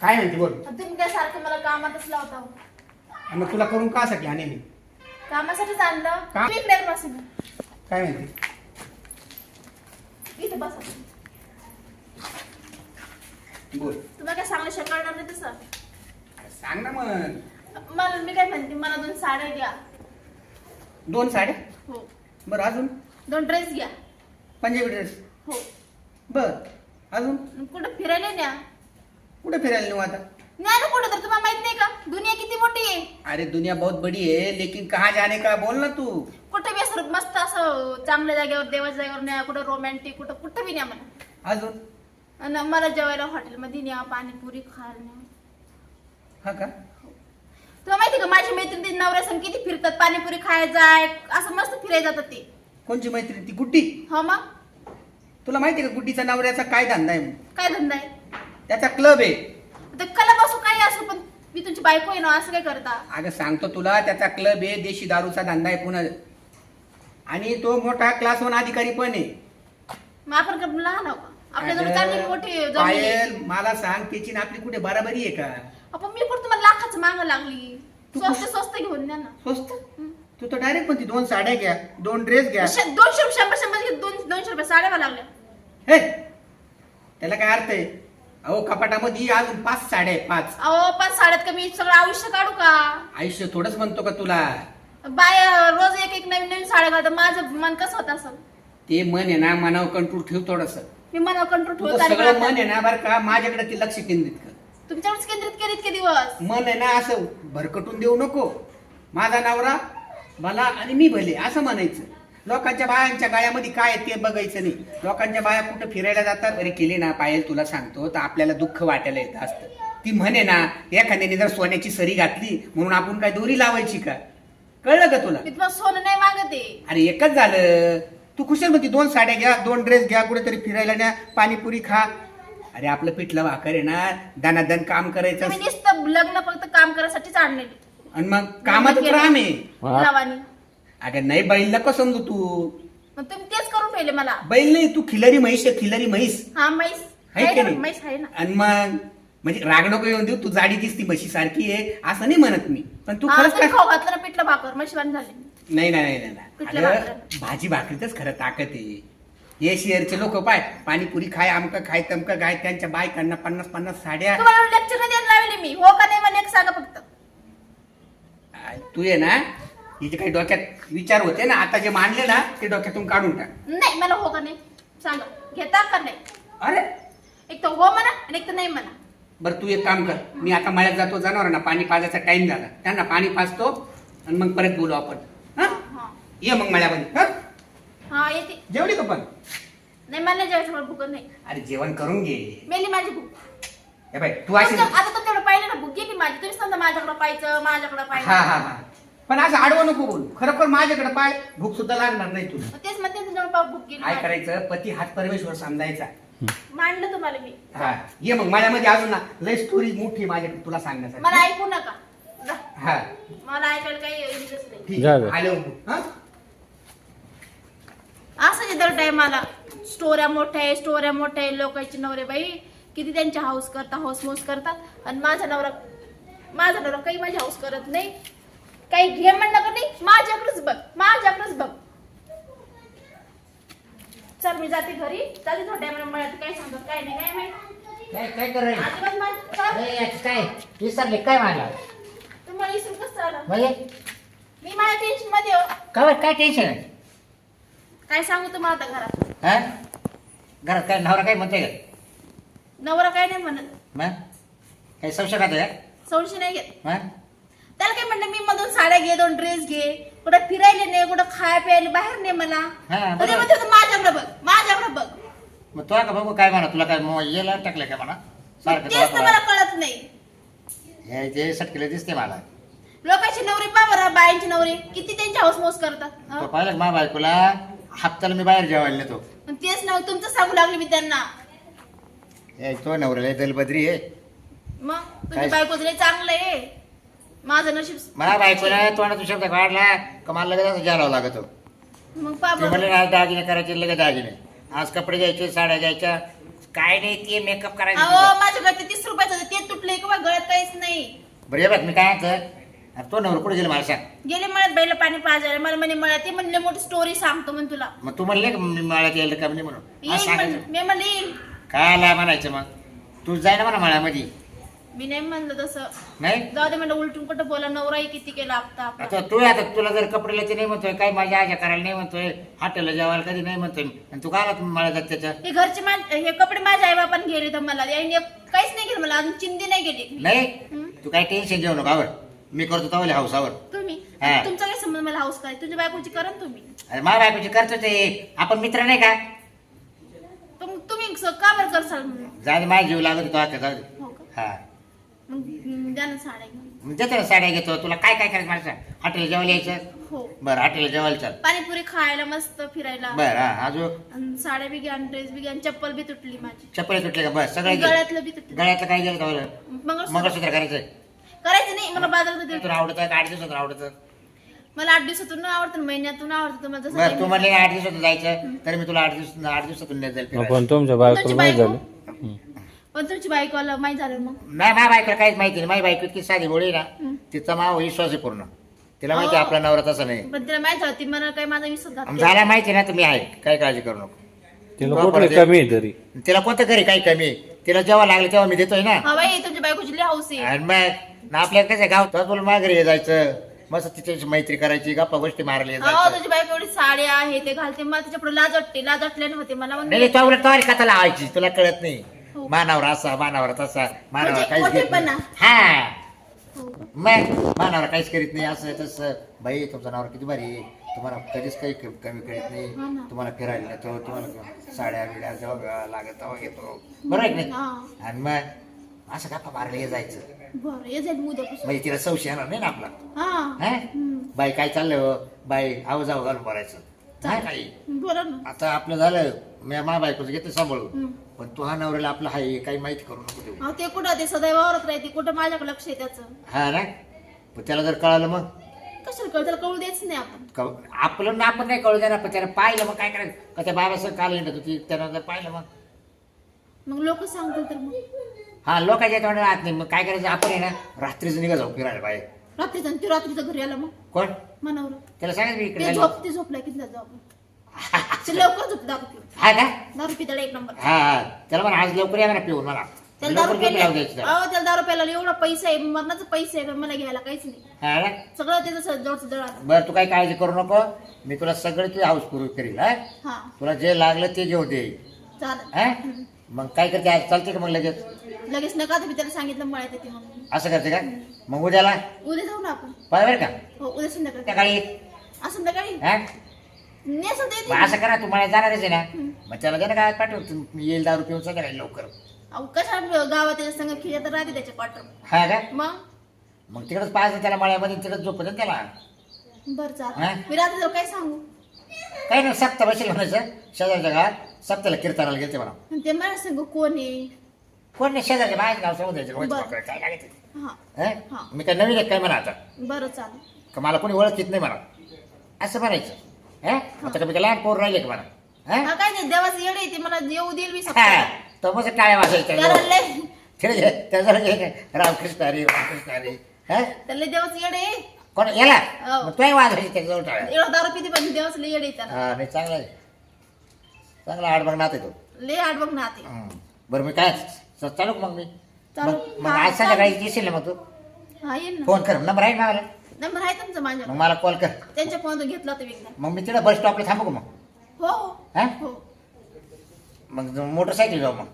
काय म्हणते बोल. तुम्ही काय सारखं मला कामातच लावता हो. आणि मग तुला करून कासाठी आणेल कामासाठीच आणलं. का? तुम्ही इकडे या बसून. काय म्हणते इथे बसा बोल. तुम्हाला काय सांगलं शकणार नाही तसं? सांग ना मग. मला मी काय म्हणते मला दोन साड्या घ्या. दोन साड्या? हो. बरं अजून? दोन ड्रेस घ्या. पंजाबी ड्रेस हो. बर अजून? आणि कुठं फिरायला न्या कुठे फिरायला नेऊ आता? न्या ना कुठं तर तुम्हाला माहीत नाही का? दुनिया किती मोठी आहे. अरे दुनिया बहुत बडी है लेकिन कहाँ जाने का? बोल ना तू. कुठं बी असं मस्त असं चांगल्या जागेवर देवाच्या जागेवर न्या कुठं रोमॅन्टिक कुठं कुठं बी न्या म्हणा. अजून? आणि मला जेवायला हॉटेलमध्ये न्या पाणीपुरी खायला न्या. हा का? तुला माहिती का माझी मैत्रीण ती नवऱ्या संग किती फिरतात पाणीपुरी खायला जाय असं मस्त फिरायला जातात ते. कोणची मैत्रीण? ती गुड्डी. हो मग. तुला माहिती आहे का गुड्डीचा नवऱ्याचा काय धंदा आहे? काय धंदा आहे? त्याचा क्लब आहे. आता कला बसू काही असो पण मी तुमची बायको आहे ना असं काय करता? अगं सांगतो तुला त्याचा क्लब आहे देशी दारूचा धंदा आहे पुन्हा. आणि तो मोठा क्लास वन अधिकारी पण आहे. मग आपण का लहान आहो का आपल्याजवळ अगं, चांगली मोठी जमीन आहे. पायल मला सांग त्याची ना आपली कुठे बराबरी आहे का? आपण मी कुठं तुम्हाला लाखाचं माग लागली? तू स्वस्त स्वस्त घेऊन द्या ना. स्वस्त? हं. तू तर डायरेक्ट म्हणते दोन साड्या घ्या दोन ड्रेस घ्या. शे- दोनशे रुपये शंभर शंभर दोन दोनशे रुपये साड्या मला लागल्या. हे! त्याला काय अर्थ आहे? अहो कपाटामध्ये अजून पाच साड्या आहे पाच. अहो पाच साड्यात कमी सगळं आयुष्य काढू का? आयुष्य थोडंच म्हणतो का तुला? बाय रोज एक एक नवीन नवीन साड्या घालतात माझं मन कसं होत असं? ते मन आहे ना मनावर कंट्रोल ठेव थोडस. मी मनावर कंट्रोल तुझं ठेवत सगळं मन आहे ना बरं का? माझ्याकडे ते लक्ष केंद्रित कर. तुमच्यावरच केंद्रित केले इतके दिवस? मन आहे ना असं भरकटून देऊ नको. माझा नवरा मला आणि मी भले असं म्हणायचं. लोकांच्या बायांच्या गाळ्यामध्ये काय आहे ते बघायचं नाही. लोकांच्या बाया कुठं फिरायला जातात? अरे केली ना पायल तुला सांगतो तर आपल्याला दुःख वाटायला येत असतं. ती म्हणे ना एखाद्याने जर सोन्याची सरी घातली म्हणून आपण काय दोरी लावायची का? कळलं का तुला? मी तुम्हाला सोनं नाही मागत. आहे अरे एकच झालं. तू खुशाल म्हणती दोन साड्या घ्या दोन ड्रेस घ्या कुठेतरी फिरायला न्या पाणीपुरी खा. अरे आपलं पिठलं भाकर आहे ना दनादन काम करायचं तुम्ही नुसतं लग्न फक्त काम करायसाठीच आणलेली. आणि मग कामातच राम आहे. लावानी. अगं नाही बैल नको समजू तू. मग तुम्ही तेच करून ठेवले मला. बैल नाही तू खिलारी म्हैस आहे खिलारी म्हैस. हा म्हैस. आहे आहे की ना, नाही? म्हैस आहे ना. आणि मग म्हणजे राग नको येऊन देऊ तू जाडी दिसती म्हशी सारखी आहे असं नाही म्हणत मी. पण तू हा, खरंच तुम्ही काय खाऊ घातलं ना पिठलं भाकर म्हशीवान झाले. नाही नाही नाही, नाही नाही. पिठलं अगं, भाकरं. भाजी भाकरीतच खरं ताकद आहे. हे शेअरचे लोक पाय पाणीपुरी खाय आमकं खाय तमकं खाय त्यांच्या बायकांना पन्नास पन्नास साड्या. तुम्हाला लेक्चर द्यायला लावले मी. हो का नाही मला एक सांगा फक्त. आ, तू ये ना. हिचे काही डोक्यात विचार होते ना आता जे मांडले ना ते डोक्यातून काढून टाक. नाही मला हो का नाही? सांगा. घेता का नाही? अरे! एक तर हो म्हणा आणि एक तर नाही म्हणा. बरं तू एक काम कर. मी आता मळ्यात जातो जनावरांना पाणी पाजायचा टाइम झाला. त्यांना पाणी पाजतो आणि मग परत बोलू आपण. हा? हा. ये मग मळ्यामध्ये हा? हा येते. जेवली का पण? नाही मला जेवायचं मला भूक नाही. अरे जेवण करून घे. मेली माझी भूक. हे बाई तू अशी तुमचं- आता तुमच्याकडे पाहिलं ना भूक गेली माझी. तुम्ही सांगता माझ्याकडे पाहायचं माझ्याकडे हा पाहिजे हा. पण असं आडवं नको बोल. खरोखर माझ्याकडे पाय भूक सुद्धा लागणार नाही तुला. तेच म्हणते पाव काय. करायचं? पती हात परमेश्वर समजायचा. मांडलं तुम्हाला मी. हा. ये मग मळ्यामध्ये अजून ना लय स्टोरी मोठी माझ्याकडे तुला सांगण्यासाठी. मला ऐकू नका. जा. हा. मला ऐकायला काही इंटरेस्ट नाही. ठीक जा. आलो हा? असं टायमाला स्टोऱ्या मोठ्या आहे स्टोऱ्या मोठ्या आहे लोकांचे नवरे बाई. किती त्यांच्या हाऊस करतात हाऊस मोस करतात. आणि माझा नवरा माझा नवरा काही माझी हाऊस करत नाही. काही घे म्हणलं का नाही? माझ्याकडेच बघ माझ्याकडेच बघ. चल मी जाते घरी. जाते थोड्या मला काय सांगतात काय नाही काय माहिती? काय काय कर अजिबात माझं- चल. काय? विसरले काय मला तुम्हाला इसरून कसं आलं म्हणजे? मी माझ्या टेन्शनमध्ये हो. काय काय टेन्शन आहे? काय सांगू तुम्हाला आता घरात? हा? घरात काय नवरा काय म्हणते का? नवरा काय नाही म्हणत. मग? काही संशय खात संशय नाही घेत. त्याला काय म्हणलं मी मधून साड्या घे दोन ड्रेस घे कुठं फिरायला नाही कुठं खाय प्यायला बाहेर नाही मला. हा, तर बरोबर. ते म्हणते, "तू माझ्याकडे बघ माझ्याकडे बघ. मग तुला का बघू काय म्हणा तुला काय मो- याला टाकलं का म्हणा? सारखं तेच तर तुला मला कळत नाही. हे जे सटकेले दिसते मला. लोकांची नवरी पा बरं बायांची नवरी किती त्यांची हाऊस मोस करतात तो? पाहिलं का मा बायकोला? हप्त्याला मी बाहेर जेवायला नेतो. पण तेच नाव तुमचं सांगू लागले मी त्यांना. हे तो नवऱ्याला दलबद्री आहे. मग काय? बायको लय चांगलं आहे. माझं नशीब मला बायकोला तोंडातून शब्द काढला का मला लगेच असं लागतो? मग ते म्हणले आज दागिने करायचे लगेच दागिने. आज कपडे घ्यायचे साड्या घ्यायच्या. काय नाही ते मेकअप करायचं अहो तुझं. माझ्याकडे ते तीस रुपयाचं होतं, ते तुटले किंवा गळ्यात काहीच नाही. बरं हे बघ मी काय म्हणतो तो नवर कुठे गेला मला सांग. गेले मळ्यात बैल पाणी पाजायला. मला म्हणे मळ्यात ते म्हणले मोठी स्टोरी सांगतो म्हण तुला. मग तू म्हणले का मी मळ्यात यायला का म्हणजे म्हणून? असं येईल सांगायचं. म्हण- मी म्हणले येईल. काय आला म्हणायचं मग. तू जाय ना म्हणा मळ्यामध्ये. मी नाही म्हणलं तसं. नाही? जाऊ दे म्हणलं उलटून कुठं बोला नवराही किती केला आपता आपला आता तू आता तुला जर कपडे ते नाही म्हणतोय काय माझ्या आजा करायला नाही म्हणतोय हॉटेलला जेवायला कधी नाही म्हणतोय आणि तू काय मळ्यात जात त्याच्या. हे घरचे मा हे कपडे माझ्या आई बापान गेले तर मला यांनी काहीच नाही केलं मला अजून चिंदी नाही गेली. नाही? हं? तू काय टेन्शन घेऊ नका मी करतो तवले हाऊसावर. तुम्ही? हा. तुमचा काय संबंध मला हाऊस काय तुझ्या बायकोची करा ना तुम्ही. अरे मा बायकोची करतो ते. आपण मित्र नाही का? तुम्ही स- का बरं करसाल म्हणून? जाऊ दे माझा जीव लागत होतो आता जाऊ दे. हो का? हा. मग द्या ना साड्या घेऊन. देतो ना साड्या घेतो. तुला काय काय करायचं मला सांग. हॉटेल जेवायला यायचं? हो. बरं हॉटेलला जेवायला चल. पाणीपुरी खायला मस्त फिरायला. बरं हा अजून आणि साड्या बी घ्या ड्रेस बी घ्या आणि चप्पल बी तुटली माझी. चप्पल तुटले का? बस सगळं घे. गळ्यातलं बी तुटलं. गळ्यातलं काय गेलं तवलं मंगळसूत्र. मंगळसूत्र करायचं करायचं नाही मला बाजारात आवडतं का? आठ दिवसात आवडतं. मला आठ दिवसातून आवडतं महिन्यातून आवडतं तुम्हाला जसं बरं काही तू म्हणले आठ दिवसातून जायचं तरी मी तुला आठ दिवस आठ दिवसातून नेत जाईल फिरायला. पण तुमच्या तुमची माहीत बायको? झालं. हं. पण तुमची बायकोला माहीत झालं मग. नाही माझ्या बायकोला काहीच माहिती नाही. माझी बायको इतकी साधी बोळी ना हं. तिचा माव विश्वास आहे पूर्ण. तिला माहिती आहे हो. आपला नवरा तसा नाही. पण तिला माहीत झालं ती मला काही माझा विसर घातला झाला माहिती ना तुम्ही आहे. काय काळजी करू नको. तिला. कुठली कमी आहे तरी. तिला कोणतं घरी काही कमी आहे? तिला जेव्हा लागलं तेव्हा मी देतोय ना. हा बाई तुमच्या बायकोची लई हौस आहे. आणि मग ना आपल्याला कसं गाव तर तुला माघारी जायचं. मस्त तिच्याशी मैत्री करायची गप्पा गोष्टी मारल्या हो जायचं तुझी बायको एवढी साड्या आहे ते घालते. मला तिच्या पुढे लाज वाटते लाज वाटल्याने होते. मला नाही म्हणते नाही, तो उलट तवारी कथा लावायची तुला कळत नाही. मानावर असा मानावर तसा मानावर म्हणजे काहीच घेत नाही. हा. हो. का? मग मानावर काहीच करीत नाही असं तसं. बाई तुमचा नावर किती भारी आहे. तुम्हाला कधीच काही क- कमी कळत हा नाही ना. तुम्हाला फिरायला नेतो तुम्हाला साड्या बिड्या जेव्हा लागत तेव्हा घेतो. बरोबर आहे की नाही? हा. आणि मग असं गप्पा मारला हे जायचं. बरं ये जाईल उद्यापासून. म्हणजे तिला संशय येणार नाही ना आपला. हा. हा? हम्म. बाई काय चाललंय हो? बाई आवाज आवाज घालून बोलायचं. नाही काही. बोला ना. आता आपलं झालं. मी मा बायकोचं घेते सांभाळून. हम्म. पण तू हा नवऱ्याला आपलं हाय काही माहिती करू नको देऊ अहो, ते कुठं ते सदैव वावरत राहते. कुठं माझ्याकडे लक्ष आहे त्याचं? हा ना? पण त्याला जर कळालं मग? कशाला कळ त्याला कळू द्यायच नाही आपण. क- आपलं ना आपण नाही कळू देणार पण त्याला पाहिलं मग काय करायचं? का त्या बाबाचं काल येणार होती त्यानं जर पाहिलं मग? मग लोक सांगतील तर मग. हा लोकांच्या तोंडाला राहत नाही. मग काय करायचं? आपण आहे ना रात्रीचं निघा जाऊ फिरायला बाहेर. रात्रीचा ती रात्रीचा घरी आला मग. कोण? मनावर. त्याला सांगायचं मी इकडे ते आलो. झोप ते झोपलाय किती जाऊ ते लवकर झोप दारू पिऊन. हा का? दारू पिताला एक नंबर. हा हा. त्याला म्हणा आज लवकर या म्हणा पिऊन मला त्याला दारू लावून द्यायची प्यायला त्याला. अहो त्याला दारू प्यायला एवढा पैसा आहे मरणाचा पैसा आहे पण मला घ्यायला काहीच नाही. हा ना सगळं त्याचं जवळचं जवळ आलं. बरं तू काही काळजी करू नको. मी तुला सगळं तुझी हाऊस करू करील हा? हा. तुला जे लागलं ते घेऊ दे. चालेल. हा? मग काय करते? आज चालते का मग लगेच? लगेच नका तुम्ही त्याला सांगितलं मळ्यात येते म्हणून. असं करते का? मग उद्याला? उद्या जाऊ ना आपण. पाय बरं का? हो उद्या संध्याकाळी. सकाळी असं संध्याकाळी? हा? नेसं ते मग असं करा तुम्हाला जाणारच आहे ना. मग त्याला जरा काय पाठव तू येईल दारू पिऊन सगळं लवकर. अहो कशा गावात त्याच्या संग खिळ्या तर राहते त्याच्या क्वार्टर हा का? मग? मग तिकडच पाहायचं त्याला मळ्यामध्ये तिकडच झोपत त्याला. बरं हा? मी रात्री जाऊ काय सांगू? काही नाही सप्ता बसेल म्हणायचं. शेजारच्या गावात. सप्त्याला कीर्तनाला गेलते म्हणा आणि ते मला सांगू कोण आहे कोण नाही शेजारच्या बाहेर गाव सांगून द्यायचं रोहित बरं. बापरे, काय लागायचं हा हा? हा. मी काय नवीन आहे काय म्हणा आता बरं चालेल का मला कोणी ओळखीत नाही म्हणा असं म्हणायचं हा आता कमी काय लहान पोर राहिले का म्हणा हा? हा काय नाही देवाचं येडे आहे ते मला येऊ देईल मी हा, सप्ताहाला. तो मग वाजायच्या त्याला लय त्याचा रामकृष्ण हरी रामकृष्ण हरी हा त्याला लय देवाचं येडे आहे. कोण याला हो. मग तोही त्याच्याजवळ टाळ्या एवढा दारू पिते पण देवाचं लय येडे आहे त्याला हा नाही चांगला आहे चांगला आडबग नात आहे तो. लय आठ बघ ना ते हं. बरं मी काय? स- चालू का मग मी? चालू. मग मग आज संध्याकाळी. येशील ना मग तू? हा ना. फोन कर. नंबर आहे ना मला नंबर आहे तुमचा माझ्या. मग मला कॉल कर. त्यांच्या फोनतून घेतला होता मी एकदा. मग मी तिला बस स्टॉपला थांबू का मग? हो. हा? हो. मग मोटरसायकल जाऊ मग.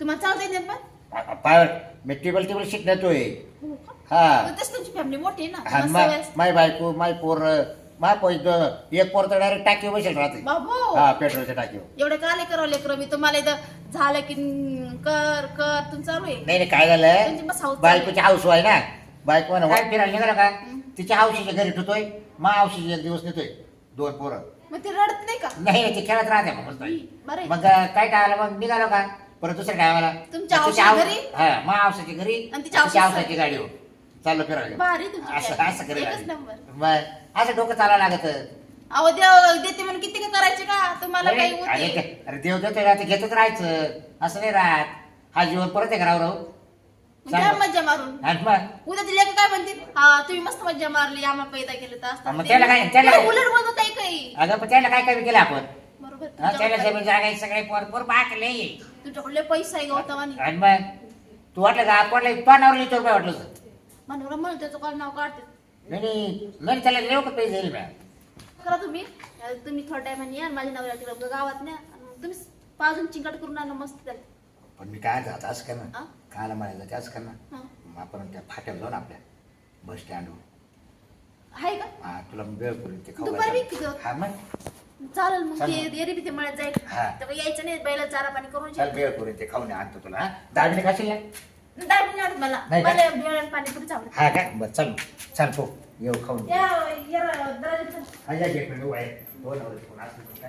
तुम्हाला चालता येते पण? पा- पायवर मी टेबल टेबल नेतोय हो का? हा. तशी तुमची फॅमिली मोठी आहे ना. हा तुम्हाला मा- सवय असते. माय बायको माय पोर पोर एक पोर तर डायरेक्ट टाकीवर बसेल राहते बाबू! हा पेट्रोलच्या टाकीवर. एवढे काले करावं लेकर? मी तुम्हाला इथं झालं की न- कर कर तुमचं चालू आहे. नाही नाही काय बस झालं हाऊस बायकोची हाऊस आहे ना. बायको म्हणा वाईट फिरायला निघाला का? तिच्या हाऊशीच्या घरी ठेवतोय. मा हाऊशीची एक दिवस नेतोय. दोन पोरं. मग ते रडत नाही का? नाही नाही, ते खेळत राहते मग मस्त. बरं आहे. मग अं, काय टाळायला मग? निघालो का? परत दुसऱ्या टायमाला. तुमच्या घरी? हा मग औषधाची घरी आणि तिच्या औषधाची गाडी हो चाललो फिरायला. भारी तुमची असं. असं करेल एकच. नंबर. मग असं डोकं चालायला लागत. अहो देव देते म्हणून किती काय करायचे का? तुम्हाला काही अरे अरे होते ते- अरे देव देतोय ना ते घेतच राहायचं. असं नाही राहत. हा जीवन परत आहे का राव राव? घ्या सांग. मज्जा मारून. आणि मग. काय म्हणतील? हा तुम्ही मस्त मज्जा मारली पैदा केलं तर. मग त्याला काय- त्याला ते काय? उलट बोलत आहे काही अगं पण त्याला काय केलं आपण? बरोबर हा, त्याला तुमच्याकडे जमीन जागा सगळे भरपूर बाकले. तुझ्याकडले पैसा आहे गौतमानी आणि. मग? तू वाटलं का लिहितो वाटलं होतं. मनोरा म्हणून त्याचं काल नाव काढते? नाही नाही नाही त्याला देऊ का पैसे मॅम करा तुम्ही? अं, तुम्ही थोड्या टायमाने या माझ्या नवऱ्याला तिकडं गावात आणि तुम्ही पाजून चिंकट करून आणा मस्त त्याला. पण मी काय जात असं कर हा? ना कायला म्हणायचं त्याच कर ना हा. मग आपण त्या फाट्यावर जाऊ ना आपल्या. बस स्टँडवर आहे का? हा तुला वेळ करून ते खाऊ दुपारी घालतो. हा मग. चालेल मग चालेल. ते एरी ते मळ्यात जाईल. हा. तेव्हा यायचं नाही बैला चारा पाणी करून चल वेळ करून ते खाऊन आणतो तुला हा. खाशील ना? दहा मिनिट आवडत मला. नाही का? मला भेळ आणि पाणीपुरीच आवडत हा काय बरं चल चल पो. येऊ खाऊन या या दराजाचं. हा या गेटमध्ये उभा आहे. दोन नवरे कोण? असतील तर काय